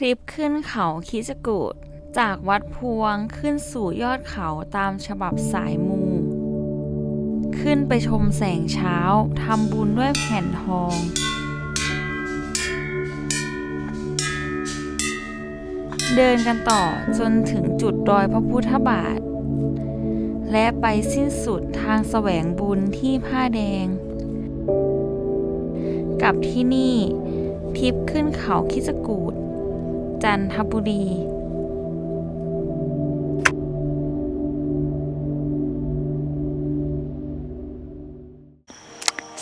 ทริปขึ้นเขาคิจกูดจากวัดพวงขึ้นสู่ยอดเขาตามฉบับสายมู ขึ้นไปชมแสงเช้าทำบุญด้วยแผ่นทอง เดินกันต่อจนถึงจุดดอยพระพุทธบาท และไปสิ้นสุดทางแสวงบุญที่ผ้าแดง กับที่นี่ทริปขึ้นเขาคิจกูด จันทบุรี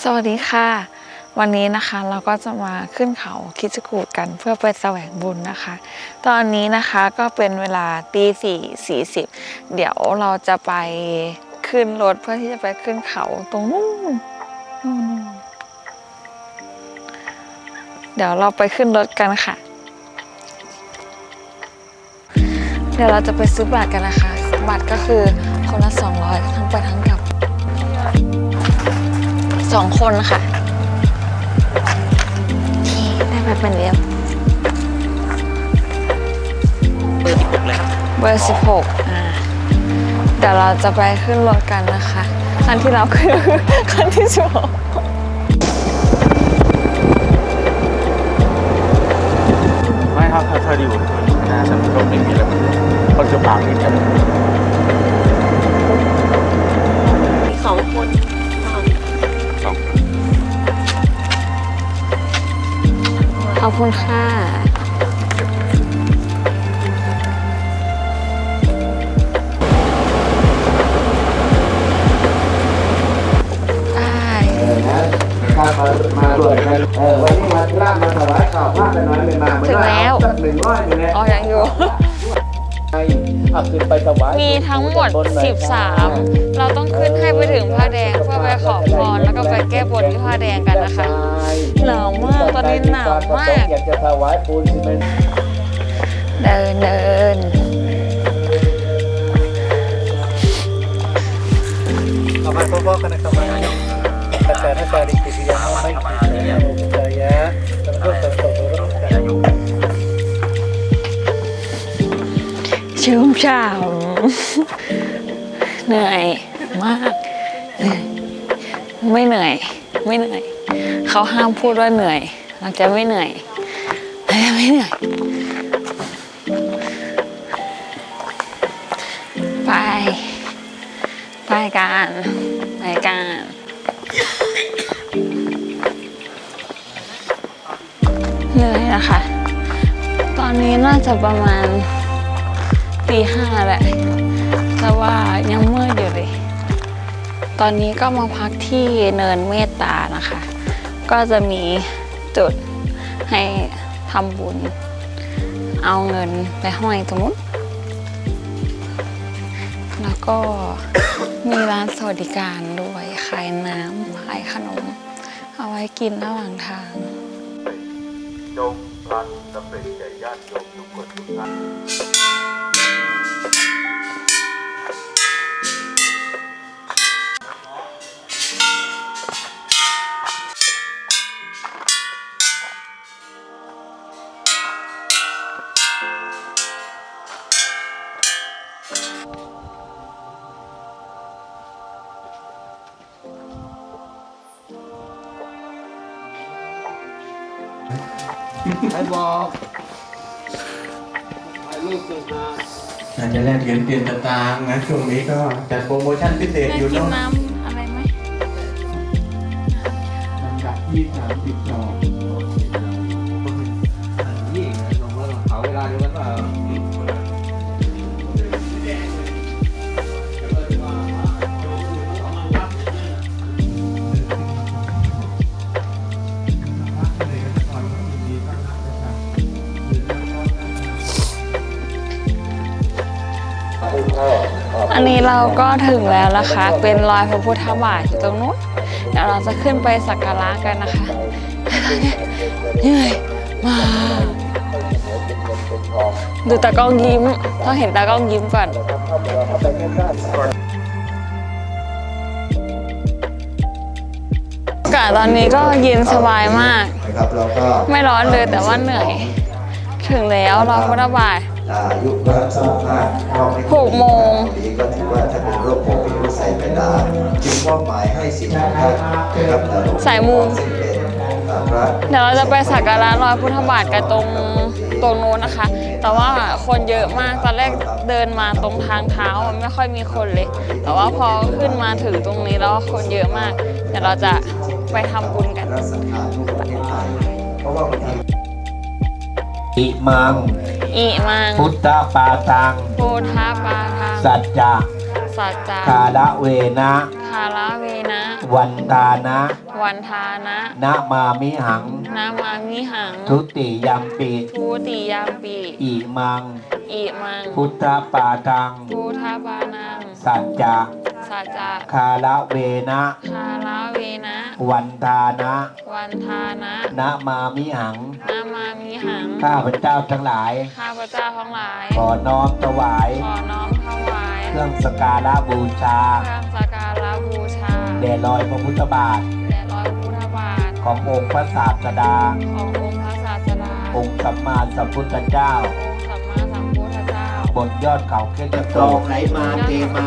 สวัสดีค่ะ วันนี้นะคะเราก็จะมาขึ้นเขาคิจกูดกันเพื่อไปแสวงบุญนะคะ ตอนนี้นะคะก็เป็นเวลาตีสี่สี่สิบเดี๋ยวเราจะไปขึ้นรถเพื่อที่จะไปขึ้นเขาตรงนู้นนู่นเดี๋ยวเราไปขึ้นรถกันค่ะ เดี๋ยวเราจะไปซื้อบัตรกันนะคะ บัตรก็คือคนละ 200 ทั้งไปทั้งกลับสองคนค่ะนี่ได้บัตรเป็นเดียวเบอร์สิบหกเลยครับเบอร์16อ่าเดี๋ยวเราจะไปขึ้นรถกันนะคะคันที่เราขึ้นก็คือคันที่สองไม่ครับถ้าเธออยู่หน้าฉันก็ไม่มีอะไรมัน คนจะปากนิดกันสองคนสองขอบคุณค่ะได้นะครับมาตรวจกันเออวันนี้มาลาบมาถวายข่าวพระกันน้อยไม่มาถึงแล้วสักหนึ่งร้อยอยู่เนี่ยอ๋อยังอยู่ อาขึ้นไปถวายมีทั้งหมด 13 เราต้องขึ้นให้ไปถึงผ้าแดงเพื่อไปขอพรแล้วก็ไปแก้บนที่ผ้าแดงกันนะคะหนาวมากตอนนี้หนาวมากอยากจะถวายปูนซีเมนต์เดินเดิน ชุ่มฉ่ำเหนื่อยมาก ไม่เหนื่อย ไม่เหนื่อย เขาห้ามพูดว่าเหนื่อย เราจะไม่เหนื่อยเราจะไม่เหนื่อย ไป ไปกันไปกันเหนื่อยนะคะ ตอนนี้น่าจะประมาณ ตีห้าแหละ แต่ว่ายังมืดอยู่เลย ตอนนี้ก็มาพักที่เนินเมตตานะคะ ก็จะมีจุดให้ทำบุญ เอาเงินไปห้อยตรงนู้นแล้วก็มีร้านสวัสดิการด้วยขายน้ำขายขนม เอาไว้กินระหว่างทางจงรันสำเร็จแก่ญาติโยมทุกคนทุกท่าน ใครบอกใครลูกตื่นมาอาจจะแลกเหรียญเปลี่ยนสตางค์นะช่วงนี้ก็จัดโปรโมชั่นพิเศษได้อยู่กินเนาะน้ำอะไรไหมลำดับที่สามสิบ นนี้เราก็ถึงแล้วนะคะ เป็นรอยพระพุทธบาทอยู่ตรงนู้นเดี๋ยวเราจะขึ้นไปสักการะกันนะคะเหนื่อยมากดูตากล้องยิ้มต้องเห็นตากล้องยิ้มก่อนอากาศตอนนี้ก็เย็นสบายมากนะครับเราก็ไม่ร้อนเลยแต่ว่าเหนื่อย ถึงแล้วรอพุทธบาท อายุรักษาภาพรอบให้หกโมง นี้ก็ถือว่าถ้าเป็นโรคโควิดก็ใส่ไปได้จึงมอบหมายให้สิ่งของท่านนะครับสายมู ซึ่งเป็นอ่าพระ เดี๋ยวเราจะไปสักการะรอยพุทธบาทกันตรงตรงโน้นนะคะ แต่ว่าคนเยอะมากตอนแรกเดินมาตรงทางเท้ามันไม่ค่อยมีคนเลย แต่ว่าพอขึ้นมาถึงตรงนี้แล้วคนเยอะมาก เดี๋ยวเราจะไปทำบุญกัน รักษาภาพทุกประเทศไทยเพราะว่าบางที อิมัง อิมัง พุทธปาตัง พุทธปาทัง สัจจะ สัจจาคาละเวนะ คาราเวนะ วันตานะ วันทานะนะมามิหังนามามิหัง ทุติยัมปิทุติยามปีอิมัง อิมัง พุทธปาตัง พุทธปานัง สัจจะ สัจจาคาละเวนะคาราเวนะวันทานะ วันทานะ นะมามิหัง นามามิหัง ข้าพเจ้าทั้งหลาย ข้าพเจ้าทั้งหลายขอน้อมถวายขอน้อมถวายเครื่องสกการะบูชาเครื่องสักการะบูชาแด่รอยพระพุทธบาทแด่รอยพุทธบาทขององค์พระศาสดา ขององค์พระศาสดา องค์สัมมาสัมพุทธเจ้า อง บนยอดเขาเค็ดคโตลองไหลมาเทมา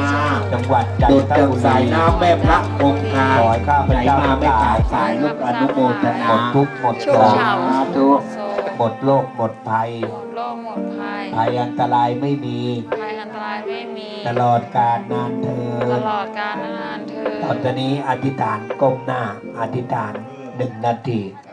จังหวัดจันดุดทดังบุสายรีน้ำแม่พระคงคาขอให้ข้าพไหลเจ้ามาทั้งไม่หลาขายยสายลูกอนุโมทนาหมดทุกข์หมดชุ่โศมกฉ่สาธุำโศกหมดโรคหมดภัย หมดโรคหมดภัยภัยอันตรายไม่มี ภัยอันตรายไม่มีตลอดกาลนานเธอตญลอดกาลนานเธอต่อจากนี้อธิษฐานก้มหน้า อธิษฐานหนึ่งนาทีอ